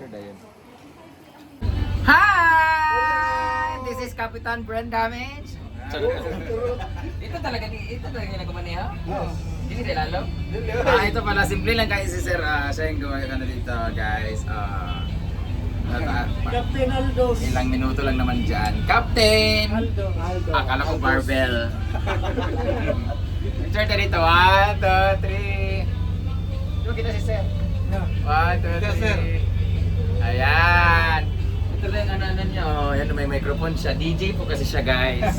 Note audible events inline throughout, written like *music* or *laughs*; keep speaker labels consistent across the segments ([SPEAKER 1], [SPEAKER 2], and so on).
[SPEAKER 1] picture na yun. Hi! This is Kapitan Brand Damage. Ito talaga, ito talaga yung nagmaniha? Hindi nila lalo? Ah, ito pala, simple lang guys, si Sir, ah, siya yung gumagawa na dito guys. Ah, pa-
[SPEAKER 2] Captain Aldo.
[SPEAKER 1] ilang minuto lang naman dyan. Captain!
[SPEAKER 2] Aldo. Aldo.
[SPEAKER 1] Akala ko barbell. *laughs* Picture na dito. One, two, three. Yung kita si Sir. One, two, three. Ayan. Ito lang yung ano niya. Oh, yan may microphone siya. DJ po kasi siya guys.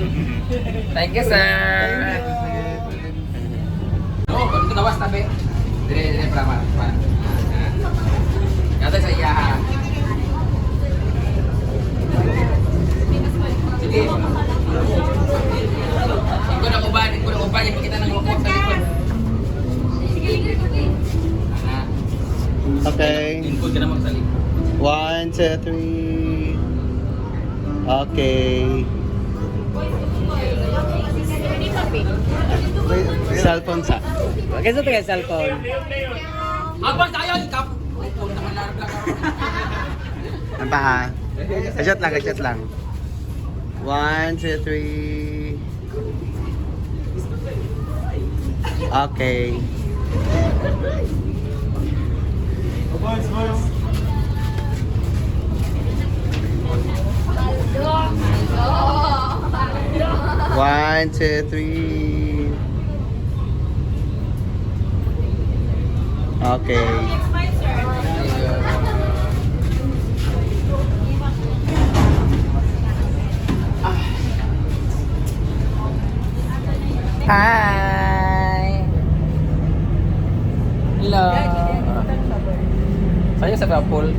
[SPEAKER 1] *laughs* Thank you sir. No, kung ito nawas tabi. Dire, dire, para, para.
[SPEAKER 3] Okay. Cellphone sa. Kasi ito kaya cellphone.
[SPEAKER 1] Abang tayo! Ay, kung naman larap lang *laughs*
[SPEAKER 3] shot lang. One, two, three. Okay.
[SPEAKER 2] Boys, boys.
[SPEAKER 3] One, two, three. Okay.
[SPEAKER 1] Hi! Hello! Saya sa Kapol.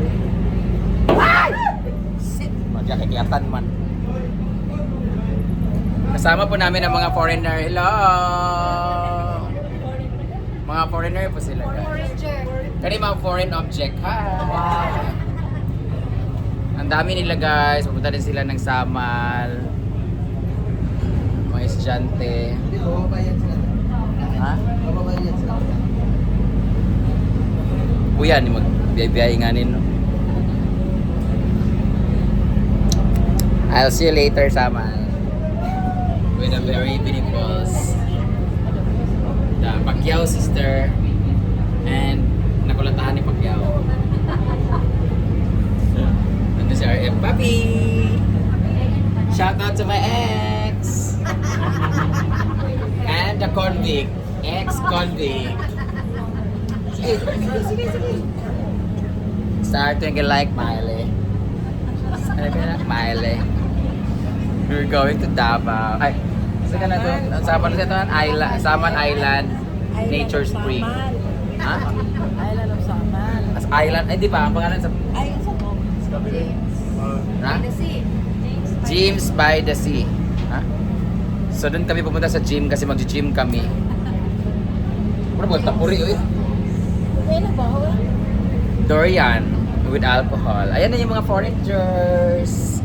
[SPEAKER 1] Magkakikiyatan man. Kasama po namin ang mga foreigner. Hello! Mga foreigner po sila guys. Kani mga foreign object. Hi! Ang dami nila guys. Pupunta din sila ng Samal. Mga estudyante. Ha? Kuya, ni mag-biyay nga nin. no? I'll see you later, Samal. With a very beautiful the Pacquiao sister and nakulatahan ni Pacquiao. *laughs* Nandun si RF Papi! Shout out to my ex! *laughs* And the convict. Ex-convict. Sige, sige, sige, sige. Starting like Miley. Starting like Miley. We're going to Davao. Ay, saan ka na to? Ang Saman na ito, Island, Saman Island Nature Spring. Ha?
[SPEAKER 2] Island of Samal.
[SPEAKER 1] As Island, ay di ba? Ang pangalan sa...
[SPEAKER 2] Ay, sa mo.
[SPEAKER 1] Ha? Gyms by the Sea. Ha? So doon kami pupunta sa gym kasi mag-gym kami. Ano ba? Tapuri eh.
[SPEAKER 2] May na ba?
[SPEAKER 1] Dorian with alcohol. Ayan na yung mga foreigners.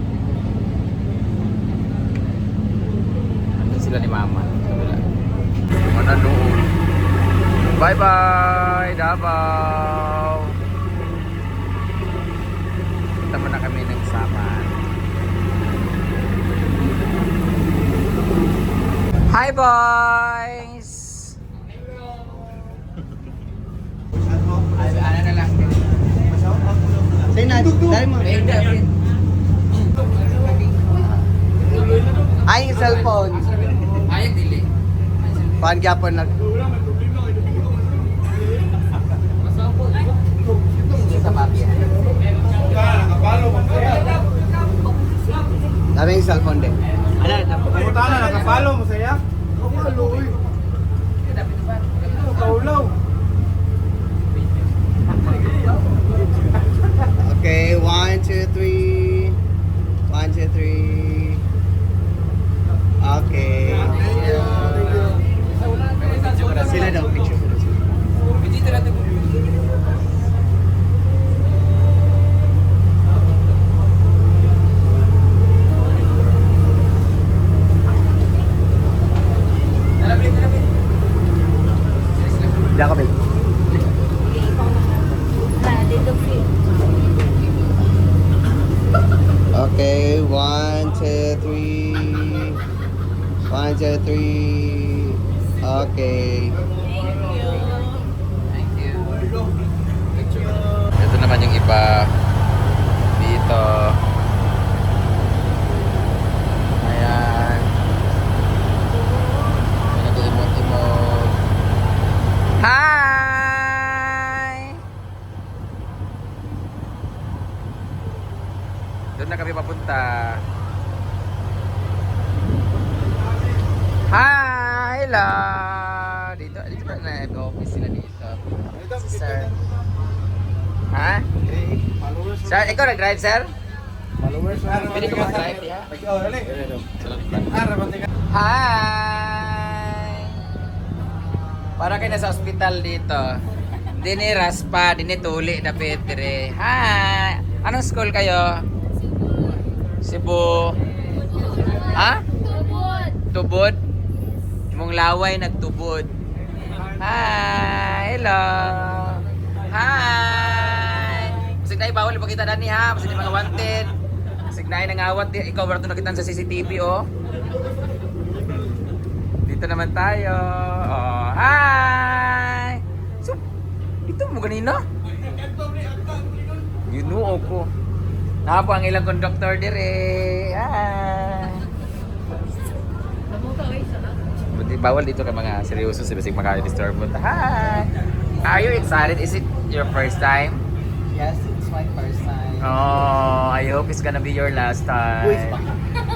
[SPEAKER 1] Andun sila ni Mama. Wala. Mana doon. Bye-bye, Davao. Punta mo na kami ng Saman. Hi, boys! Ano na lang.
[SPEAKER 3] Say na, dali mo.
[SPEAKER 1] Ayun,
[SPEAKER 3] cellphone. Paan gyapon nag... Dami yung cellphone din. Ano,
[SPEAKER 2] Pumunta na, nakapalo mo saya? Nakapalo, uy. Kaulaw.
[SPEAKER 3] Okay, one, two, three. One, two, three. Okay. Sila daw, picture sila.
[SPEAKER 1] Dito natin. Nalapit, nalapit.
[SPEAKER 3] Diyan ka, babe.
[SPEAKER 2] Dito,
[SPEAKER 3] birthday.
[SPEAKER 1] Thank you. Ito naman yung iba. Dito. Ayan. May nag-emote-emote. Hi! Doon na kami papunta. Hi! Hello! Dito, dito na nag-office sila dito. Si Sir. Ha?
[SPEAKER 2] Followers.
[SPEAKER 1] Sir, ikaw nag-drive, sir?
[SPEAKER 2] Followers.
[SPEAKER 1] Pwede ko mag-drive, ya?
[SPEAKER 2] Ah.
[SPEAKER 1] Hi! Para kayo nasa ospital dito. Dini raspa, dini tuli na Petre. Hi! Anong school kayo? Cebu. Ha? Tubod? Mong laway nagtubod. Hi! Hello! Hi! Na bawal ipakita dani ha. Masig na mga wanted. Na nangawat. di- Ikaw wala ito nakita sa CCTV oh. Dito naman tayo. Oh, hi! So, ito mo ganina? Ginoo ko. Napo ang ilang conductor dire. Buti bawal dito ka mga seryoso sa basig maka-disturb mo. Hi! Are you excited? Is it your first time?
[SPEAKER 2] Yes, my first time.
[SPEAKER 1] Oh, I hope it's gonna be your last time.
[SPEAKER 2] Uy.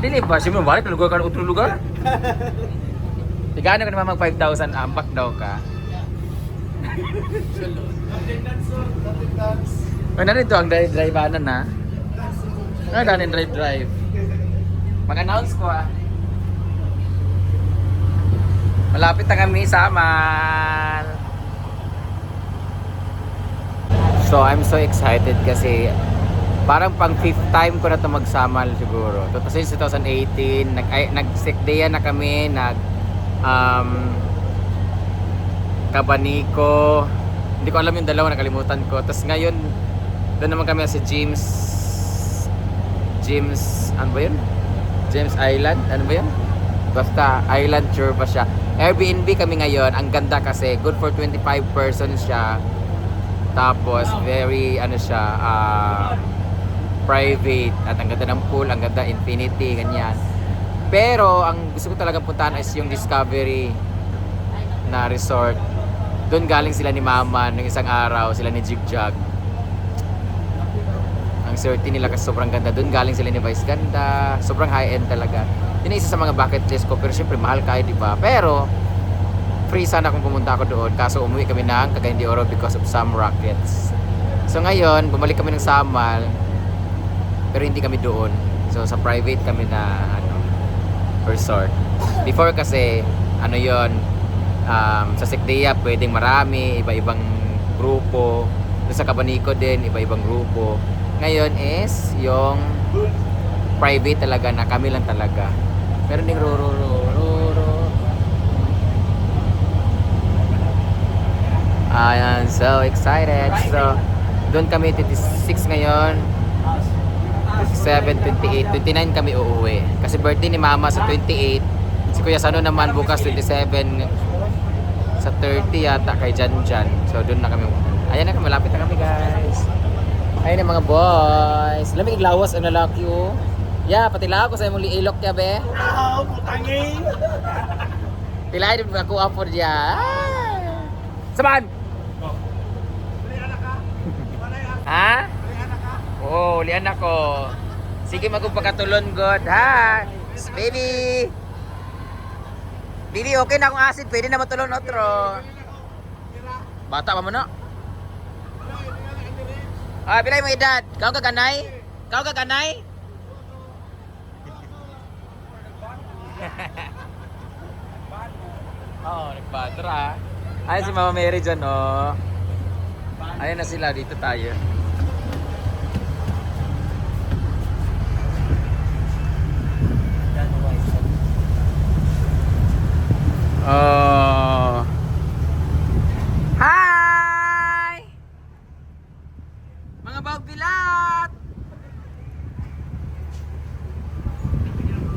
[SPEAKER 1] Dili ba? Siyempre, balik lugar ka na utro lugar. Tigano ka naman mag 5,000 ambak daw ka. Ano na ito ang drive drive na? Ano na drive drive? Mag-announce ko ah. Malapit na kami sa Amal. So I'm so excited kasi parang pang fifth time ko na to magsamal siguro. Since 2018, nag ay, nag sick day na kami, nag um Kabaniko. Hindi ko alam yung dalawa, nakalimutan ko. Tapos ngayon, doon naman kami sa James James, ano ba yun? James Island, ano ba yun? Basta island tour pa siya. Airbnb kami ngayon. Ang ganda kasi good for 25 persons siya. Tapos very ano siya ah, private at ang ganda ng pool, ang ganda infinity ganyan. Pero ang gusto ko talaga puntahan is yung Discovery na resort. Doon galing sila ni Mama nung isang araw, sila ni Jigjag. Ang certain nila kasi sobrang ganda. Doon galing sila ni Vice Ganda. Sobrang high-end talaga. Yun isa sa mga bucket list ko. Pero syempre mahal kayo, di ba? Pero free sana kung pumunta ako doon. Kaso umuwi kami ng Cagayan de Oro because of some rockets. So ngayon, bumalik kami ng Samal. Pero hindi kami doon. So sa private kami na ano, resort. Before kasi, ano yon um, sa Sekdeya pwedeng marami, iba-ibang grupo. Sa Kabanico din, iba-ibang grupo. Ngayon is yung private talaga na kami lang talaga. Meron ding roro Ayan, so excited. So, doon kami 26 ngayon. 27, 28, 29 kami uuwi. Kasi birthday ni mama sa 28. Si Kuya Sano naman bukas 27 sa 30 yata kay Jan Jan. So doon na kami. Ayan na kami, malapit na kami guys. Ayan na mga boys. Lamig iglawas ang lalaki oh. Ya, pati lang ako sa imong liilok ya be.
[SPEAKER 2] Wow, putangin!
[SPEAKER 1] Pilay din ako apo diya. Ah. Saman. Ha? Oo, oh, lian ako. Sige magpagkatulon god, ha? Baby. Baby, okay na akong acid. Pwede na matulon otro. Bata pa mo na. Ah, pilay mo edad. Kau ka ganay? Kau ka ganay? Oo, *laughs* oh, nagbadra. Ay, si Mama Mary dyan, oh. Ayun na sila, dito tayo. Oh. Hi! Mga bawbilat!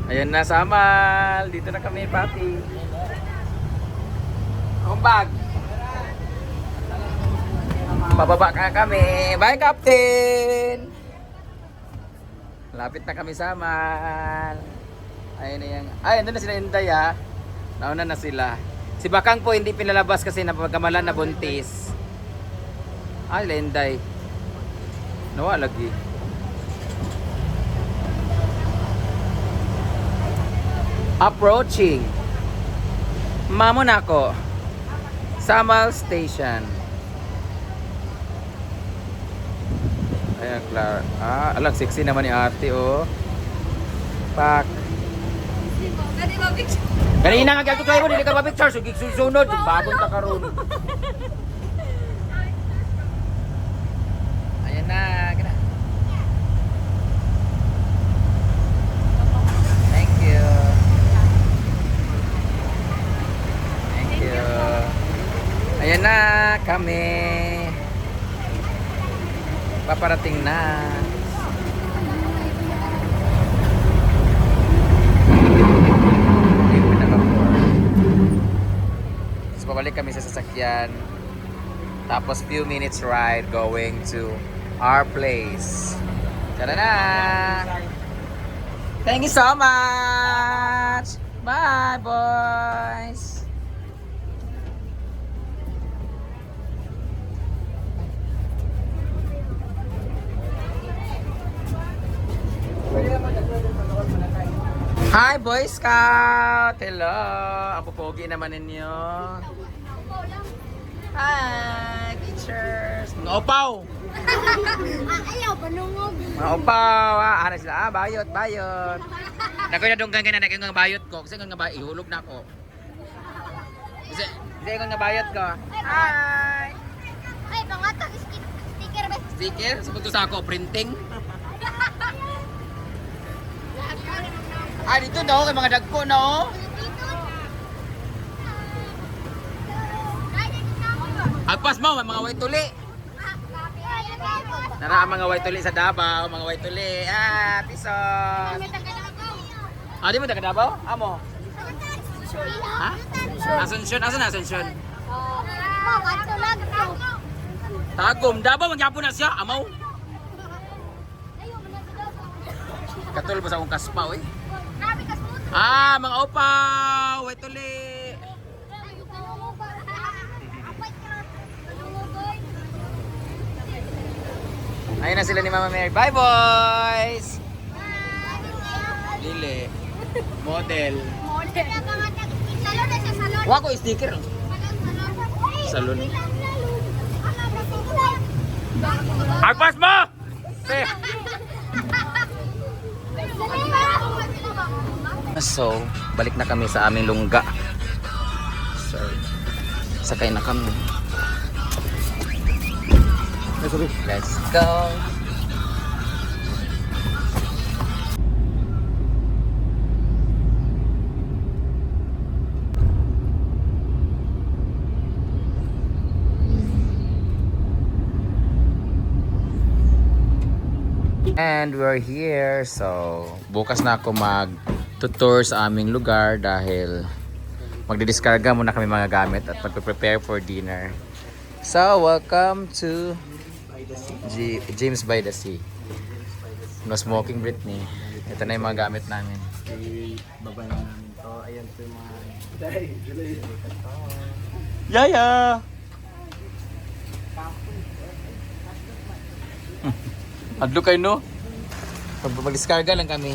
[SPEAKER 1] Ayan na, Samal. Dito na kami, papi. Kumbag. Pababa ka kami. Bye, Captain! Lapit na kami sa Mal. Ayun na yan. Ay, andun na sila Inday ha. Nauna na sila. Si Bakang po hindi pinalabas kasi napagkamalan na buntis. Ay, Lenday. Nawa lagi. Approaching. Mamo na ako. Samal Station. Ayan, Clara. Ah, alam, sexy naman ni ate, oh. Pak. Kanina nga ko kayo, dili ka ba picture, sugig susunod, bagong ta karon. Ayan na, gana. Thank you. Thank you. Ayan na kami. Paparating na. Tapos babalik kami sa sasakyan. Tapos few minutes ride going to our place. Tara na! Thank you so much! Bye, boys! Hi, Boy Scout! Hello! Ang pupogi naman ninyo. Hi! Pictures! Mga opaw!
[SPEAKER 4] Ayaw, panungog.
[SPEAKER 1] Mga opaw! Ah, ano sila? Ah, bayot, bayot. Nakoy na dunggan ka na, nakoy nga bayot ko. Kasi nga bayot, ihulog na ako. Kasi, kasi nga bayot ko. Hi!
[SPEAKER 4] Ay, pangatag sticker ba?
[SPEAKER 1] Sticker? Sapunto sa ako, printing. *laughs* Ah, dito daw, kay mga dagko na oh. Agpas mo, mga white tuli. Nara ang mga white tuli sa Davao, mga white tuli. Ah, pisos. Ah, di mo taga Davao? Amo. Ha? Asunsyon, asan Asunsyon? Tagom, Davao magyapon na siya, amaw. Katul mo sa akong kaspa, oy. Ah, mga opaw, white tuli. Ayun na sila ni Mama Mary. Bye, boys! Lili. Model.
[SPEAKER 4] Salon na siya, salon.
[SPEAKER 1] Wa ko sticker. Salon. Agpas mo! Eh. So, balik na kami sa aming lungga. Sorry. Sakay na kami. Let's go. And we're here. So, bukas na ako mag tutor sa aming lugar dahil magdidiskarga muna kami mga gamit at magpe-prepare for dinner. So, welcome to G- James by the Sea. No smoking Britney. Ito na yung mga gamit namin.
[SPEAKER 2] Baba na namin to. Ayan po yung mga...
[SPEAKER 1] Yaya! *laughs* Adlo kayo no? Mag- Mag-discarga lang kami.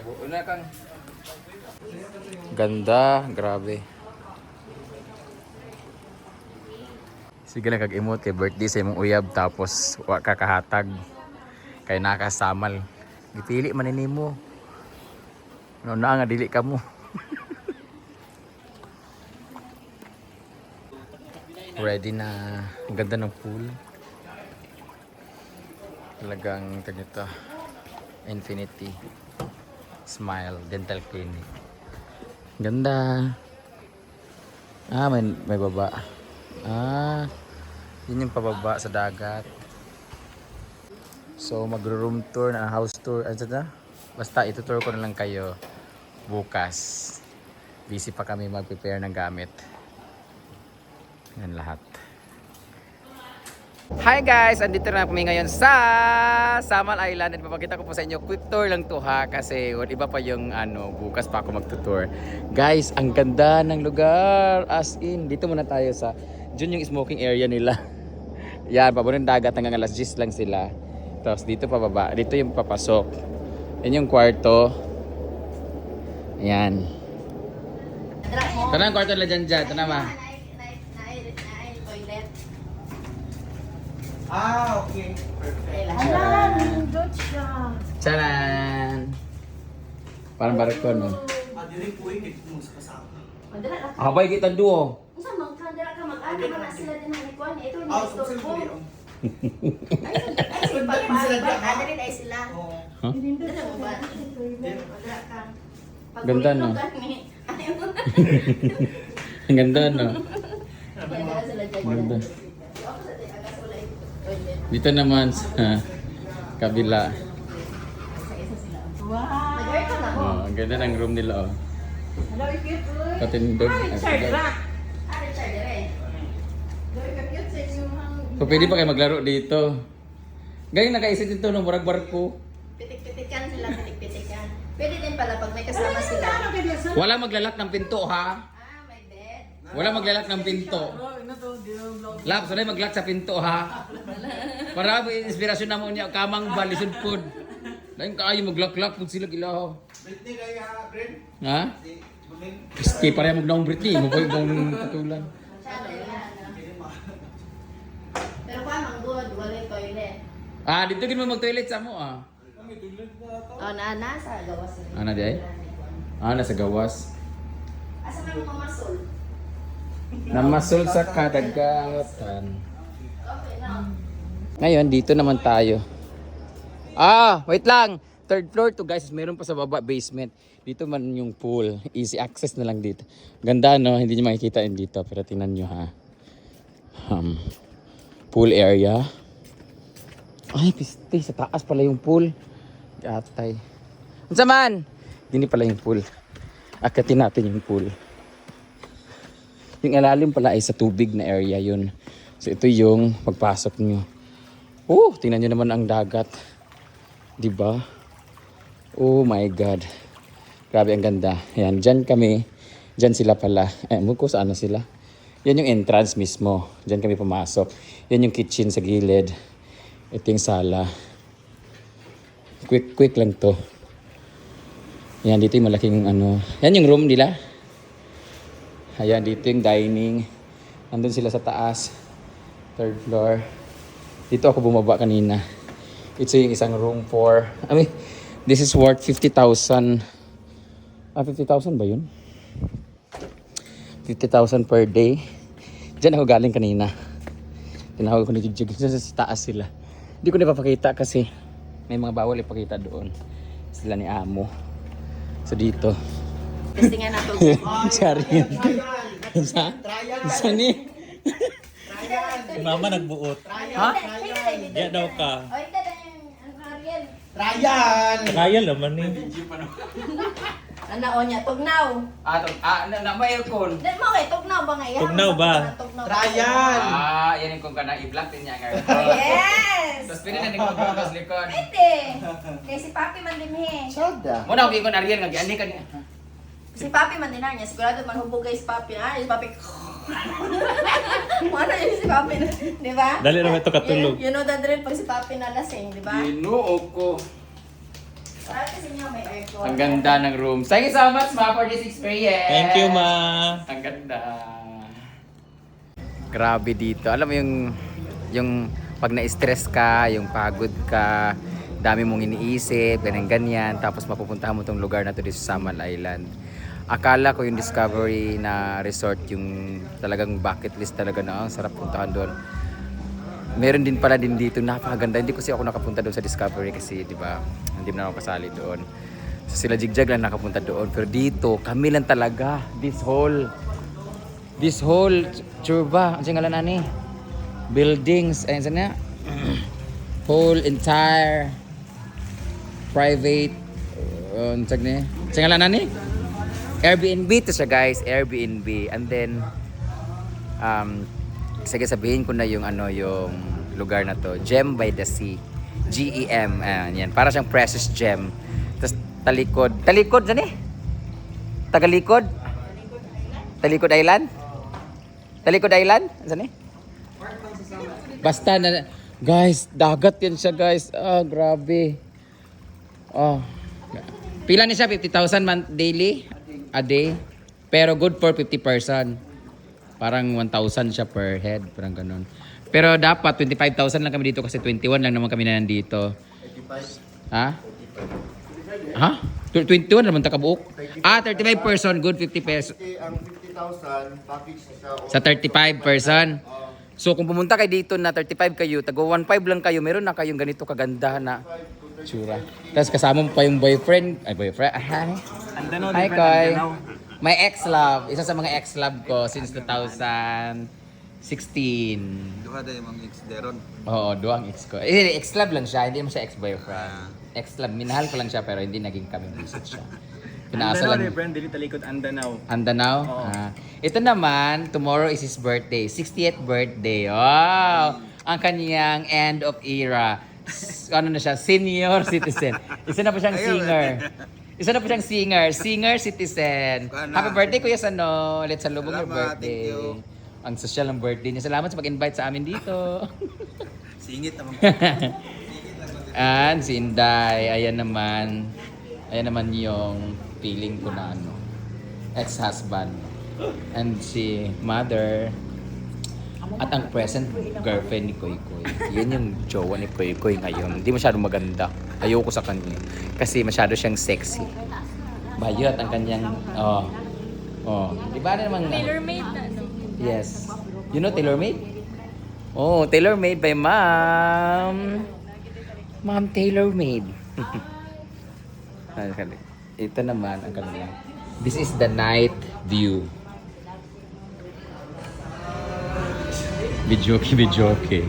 [SPEAKER 1] nayabo. Una Ganda, grabe. Sige na kag-emote kay birthday sa imong uyab tapos wa ka kahatag kay nakasamal. Gipili man ni mo. No na nga dili ka mo. *laughs* Ready na. Ang ganda ng pool. Talagang ganito. Infinity. Smile Dental Clinic. Ganda. Ah, may, may baba. Ah, yun yung pababa sa dagat. So, magro-room tour na house tour. Ano na? Basta, itutour ko na lang kayo bukas. Busy pa kami mag-prepare ng gamit. Yan lahat. Hi guys! Andito na kami ngayon sa Samal Island at papakita ko po sa inyo quick tour lang to ha kasi iba pa yung ano bukas pa ako magtutour. Guys, ang ganda ng lugar as in dito muna tayo sa dyan yung smoking area nila. *laughs* Yan, paborong dagat hanggang alas 10 lang sila. Tapos dito pababa, dito yung papasok. Yan yung kwarto. Ayan. Na ang kwarto nila dyan dyan. Na ma.
[SPEAKER 4] toilet.
[SPEAKER 2] Ah, okay. Perfect.
[SPEAKER 1] Charan! Parang barko no?
[SPEAKER 2] Ah, dili po eh, dito mo sa kasama.
[SPEAKER 4] Madala na ka.
[SPEAKER 1] Habay kita duo.
[SPEAKER 4] Unsa man ka dala ka mag-ano man na sila din ni kuan ito ni
[SPEAKER 2] Ah,
[SPEAKER 4] store
[SPEAKER 2] so
[SPEAKER 4] ko.
[SPEAKER 2] po
[SPEAKER 4] Ay ay sila pa pa ada rin ay sila.
[SPEAKER 2] Oo.
[SPEAKER 4] Dala mo ba? Madala ka.
[SPEAKER 1] Ganda, no?
[SPEAKER 4] na. *laughs*
[SPEAKER 1] Ang ganda no? Ganda.
[SPEAKER 4] Ako sa tayo agas wala yung toilet.
[SPEAKER 1] Dito naman sa kabila.
[SPEAKER 4] Na mo.
[SPEAKER 1] Oh, ang ganda ng room nila oh. Katindog.
[SPEAKER 4] Ah, Richard eh.
[SPEAKER 1] So pwede pa kayo maglaro dito. Ganyan nakaisip dito ng barag barko.
[SPEAKER 4] Pitik-pitikan sila, pitik-pitikan. Pwede din pala pag may kasama sila.
[SPEAKER 1] Wala maglalak ng pinto ha.
[SPEAKER 4] Ah.
[SPEAKER 1] Wala maglalak ng pinto. Lap, sanay maglak sa pinto ha. Para inspirasyon na mo niya kamang balisod pod. Lain kaayo maglak-lak pud sila gilaw.
[SPEAKER 2] Britney kaya, Bren?
[SPEAKER 1] Ha?
[SPEAKER 2] Si Buling.
[SPEAKER 1] Iski para mo gnaong Britney, mo koy gnaong katulan.
[SPEAKER 4] Pero pa, mang good, wala toilet.
[SPEAKER 1] Ah, dito gid mo mag-toilet sa mo ah.
[SPEAKER 4] Oh, na, nasa gawas.
[SPEAKER 1] Ana di ay? Ah, nasa gawas.
[SPEAKER 4] Asa may mga masol?
[SPEAKER 1] Namasol sa kadagatan. Ngayon, dito naman tayo. Ah, wait lang. Third floor to guys. Meron pa sa baba basement. Dito man yung pool. Easy access na lang dito. Ganda no? Hindi nyo makikita yun dito. Pero tingnan nyo ha. Um, pool area. Ay, piste. Sa taas pala yung pool. Gatay. Ano man? Dini pala yung pool. Akatin natin yung pool. Yung ilalim pala ay sa tubig na area yun. So ito yung pagpasok nyo. Oh, tingnan nyo naman ang dagat. 'Di ba? Oh my God. Grabe ang ganda. Yan, dyan kami. Dyan sila pala. Eh, ko saan na sila. Yan yung entrance mismo. Dyan kami pumasok. Yan yung kitchen sa gilid. Ito yung sala. Quick, quick lang to. Yan, dito yung malaking ano. Yan yung room nila. Ayan, dito yung dining. Nandun sila sa taas. Third floor. Dito ako bumaba kanina. Ito yung isang room for... I mean, this is worth 50,000. Ah, 50,000 ba yun? 50,000 per day. Diyan ako galing kanina. Tinawag ko ni Jujug. *laughs* Sa taas sila. Hindi ko na papakita kasi may mga bawal ipakita doon. sila ni Amo. So dito.
[SPEAKER 4] Testingan nato.
[SPEAKER 1] Sorry. *laughs* Sa? Sa ni?
[SPEAKER 2] Mama nagbuot.
[SPEAKER 1] Ha?
[SPEAKER 2] Diya daw ka.
[SPEAKER 4] O, ito na yung ang Ariel.
[SPEAKER 2] Kaya naman eh.
[SPEAKER 4] Ano o niya, tugnaw.
[SPEAKER 1] Ah, to, ah, na, na may aircon.
[SPEAKER 4] Dahil mo kay tugnaw ba nga yan?
[SPEAKER 2] Tugnaw ba?
[SPEAKER 4] Tugnaw.
[SPEAKER 1] Ah, yan yung kung kana i-block din niya ang aircon.
[SPEAKER 4] Yes!
[SPEAKER 1] Tapos pwede na nagpapagawa sa likod.
[SPEAKER 4] Pwede. Si Papi man din eh.
[SPEAKER 3] Soda.
[SPEAKER 1] Muna ako ikon Ariel nga ka niya.
[SPEAKER 4] Si Papi man din niya. Sigurado man hubog kay si Papi. Ah, si Papi. *laughs* Ano yun si Papi? Di ba?
[SPEAKER 2] Dali naman ito katulog.
[SPEAKER 4] You, you know the drill pag si Papi nalasing, di ba?
[SPEAKER 1] Ginuo ko.
[SPEAKER 4] Para kasi niya may aircon.
[SPEAKER 1] Ang ganda ng room. Thank you so much, ma, for this experience.
[SPEAKER 2] Thank you, ma.
[SPEAKER 1] Ang ganda. Grabe dito. Alam mo yung yung pag na-stress ka, yung pagod ka, dami mong iniisip, ganyan ganyan, tapos mapupuntahan mo tong lugar na to dito sa Samal Island. Akala ko yung Discovery na resort yung talagang bucket list talaga na ang sarap puntahan doon. Meron din pala din dito napakaganda. Hindi kasi ako nakapunta doon sa Discovery kasi 'di ba? Hindi na ako kasali doon. So, sila jigjag lang nakapunta doon. Pero dito, kami lang talaga. This whole this whole churba, ang singalan ani? Buildings, ayun sana. *clears throat* whole entire private uh, ang ni. Singalan ani? Airbnb to siya guys, Airbnb. And then um sige sabihin ko na yung ano yung lugar na to, Gem by the Sea. G-E-M, ayan, yan. Para siyang precious gem. Tapos talikod. Talikod, saan eh? Tagalikod? Talikod Island? Talikod Island? Saan eh? Basta na, guys, dagat yan siya guys. Ah, grabe. Oh. Pila ni siya? 50,000 month daily? A day? Pero good for 50 person. Parang 1,000 siya per head. Parang ganun. Pero dapat 25,000 lang kami dito kasi 21 lang naman kami na nandito. Ha? Ha? Tw- 21 naman takabuok. Ah, 35 person, good 50 pesos.
[SPEAKER 3] Ang 50,000 package sa
[SPEAKER 1] Sa 35 person. So kung pumunta kayo dito na 35 kayo, tago 15 lang kayo, meron na kayong ganito kaganda na tsura. Tapos kasama mo pa yung boyfriend, ay boyfriend, *laughs* ah, hi.
[SPEAKER 2] Andano,
[SPEAKER 1] Hi, Koy. My ex-love, isa sa mga ex-love ko since 2016.
[SPEAKER 3] Duha da yung mga ex deron.
[SPEAKER 1] Oo, duwang ex ko. Eh, ex-love lang siya, hindi mo siya ex-boyfriend. Ex-love, minahal ko lang siya pero hindi naging kami visit siya. *laughs* Pinaasa
[SPEAKER 2] Andano,
[SPEAKER 1] lang.
[SPEAKER 2] friend. Dili talikod Andanao.
[SPEAKER 1] Andanao? Ah. ito naman, tomorrow is his birthday. 60th birthday. Wow! Ang kanyang end of era. S- ano na siya? Senior citizen. Isa na pa siyang singer. *laughs* Isa na pa siyang singer. Singer citizen. Happy birthday, Kuya Sano. Let's salubong your
[SPEAKER 3] Salamat,
[SPEAKER 1] birthday.
[SPEAKER 3] thank you.
[SPEAKER 1] Ang social ng birthday niya. Salamat sa pag-invite sa amin dito. *laughs*
[SPEAKER 3] Singit naman. *laughs*
[SPEAKER 1] And si Inday, ayan naman. Ayan naman yung feeling ko na ano, ex-husband. And si mother. At ang present girlfriend ni Koy Koy. Yun yung jowa ni Koy Koy ngayon. Hindi masyadong maganda. Ayoko sa kanya. Kasi masyado siyang sexy. Bayot ang kanyang, oh. Oh. Di ba na naman?
[SPEAKER 5] Tailor-made na, no?
[SPEAKER 1] Yes. You know tailor-made? Oh, tailor-made by ma'am. Ma'am tailor-made. *laughs* Ano? Ito naman ang kanilang. This is the night view. Bijoki, bijoki.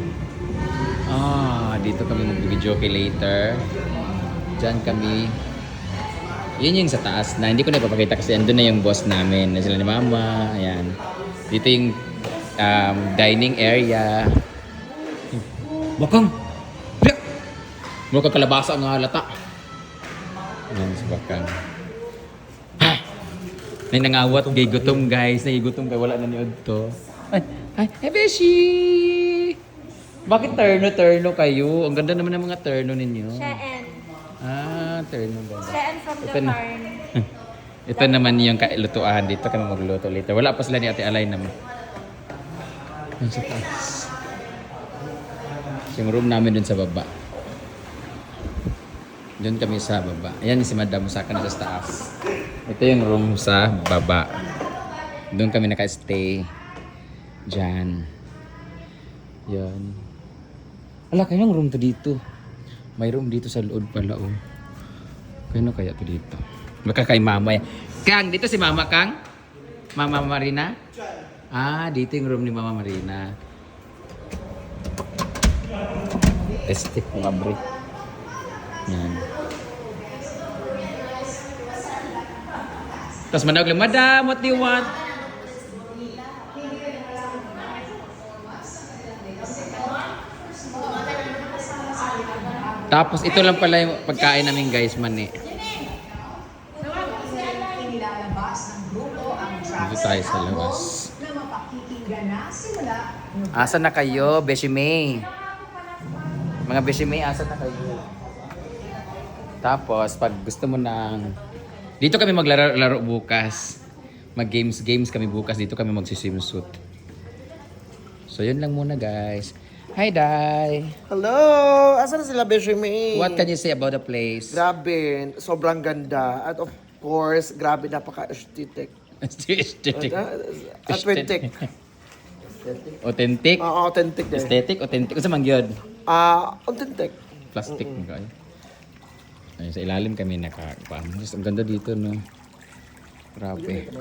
[SPEAKER 1] Ah, dito kami mag-bijoki later. Diyan kami. Yun yung sa taas na hindi ko na ipapakita kasi andun na yung boss namin. Na sila ni mama. Ayan. Dito yung um, dining area. Bakang! Yak! Mukha kalabasa ang halata. Ayan si Bakang. May nangawat kay gutom guys. Nagigutom kay wala na ni Odto. Ay! Ay! Hey, Beshi! Bakit terno-terno kayo? Ang ganda naman ng mga terno ninyo.
[SPEAKER 5] Cheen.
[SPEAKER 1] Ah, terno ba?
[SPEAKER 5] Cheen from
[SPEAKER 1] Ito
[SPEAKER 5] the
[SPEAKER 1] na.
[SPEAKER 5] farm. *laughs*
[SPEAKER 1] Ito naman yung kailutuan dito kami magluto later. Wala pa sila ni Ate Alay naman. Yan sa taas. Yung room namin dun sa baba. Doon kami sa baba. Ayan si Madam Saka na sa taas. Ito yung room sa baba. Doon kami naka-stay. Diyan. Yan. Ala, kayong room to dito. May room dito sa loob pala, oh. Kano kaya to dito? Baka kay mama yan. Kang, dito si mama Kang? Mama Marina? Ah, dito yung room ni Mama Marina. Testik mga bre. Yan. Tapos manawag lang, Madam, what do you want? Tapos ito lang pala yung pagkain namin guys, mani.
[SPEAKER 5] Ang
[SPEAKER 1] Dito tayo sa labas. Asa na kayo, Beshi May? Mga Beshi May, asa na kayo? Tapos, pag gusto mo ng... Dito kami maglaro laro bukas. Mag-games, games kami bukas. Dito kami mag-swimsuit. So, yun lang muna, guys. Hi, Dai!
[SPEAKER 3] Hello! Asan na sila, Beshimi?
[SPEAKER 1] What can you say about the place?
[SPEAKER 3] Grabe, sobrang ganda. At of course, grabe napaka-aesthetic. *laughs*
[SPEAKER 1] Aesthetic.
[SPEAKER 3] Aesthetic.
[SPEAKER 1] Authentic.
[SPEAKER 3] Ah, authentic din.
[SPEAKER 1] Aesthetic, authentic. Kasi man yun.
[SPEAKER 3] Ah, authentic.
[SPEAKER 1] Plastic mo kayo. Ayun, sa ilalim kami naka... Paano? Ang ganda dito, no? Grabe.